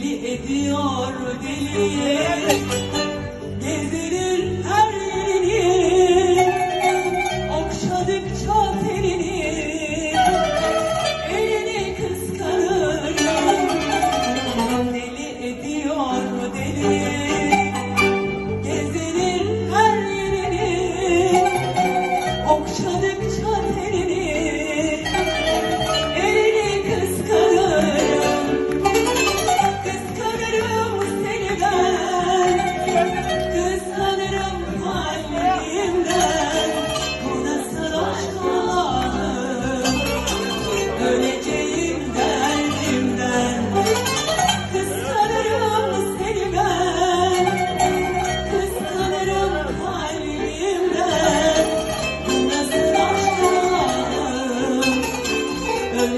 Deli ediyor deli. Gezdirir her yerini Okşadıkça tenini Elini kıskanırım. Deli ediyor deli. Gezdirir her yerini Okşadıkça tenini